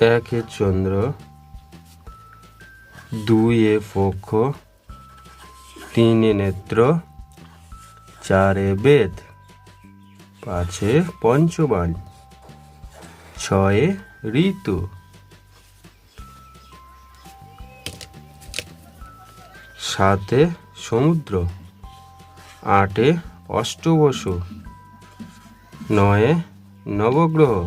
একে চন্দ্র, দুইয়ে পক্ষ, তিনে নেত্র, চারে বেদ, পাঁচে পঞ্চবান, ছয়ে ঋতু। সাতে সমুদ্র, আটে অষ্টবসু, নয়ে নবগ্রহ।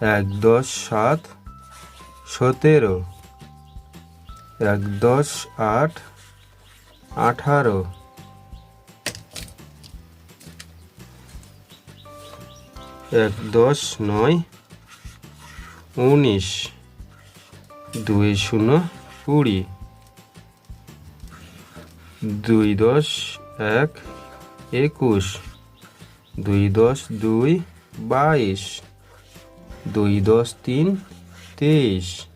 এক দশ সাত সতেরো। এক দশ আট আঠারো। এক দশ নয় উনিশ। দুই শূন্য কুড়ি। দুই দশ এক একুশ। দুই দশ দুই বাইশ। দুই দশ তিন, তেইশ।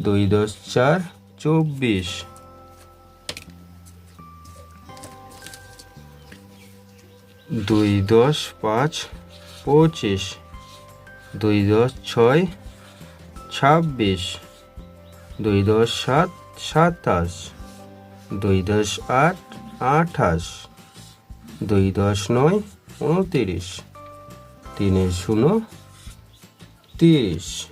দুই দশ চার, চব্বিশ। দুই দশ পাঁচ, পঁচিশ। দুই দশ ছয়, ছাব্বিশ। দুই দশ সাত, সাতাশ। দুই দশ আট, আঠাশ। দুই দশ নয়, উনতিরিশ। তিনে শূন্য Tês.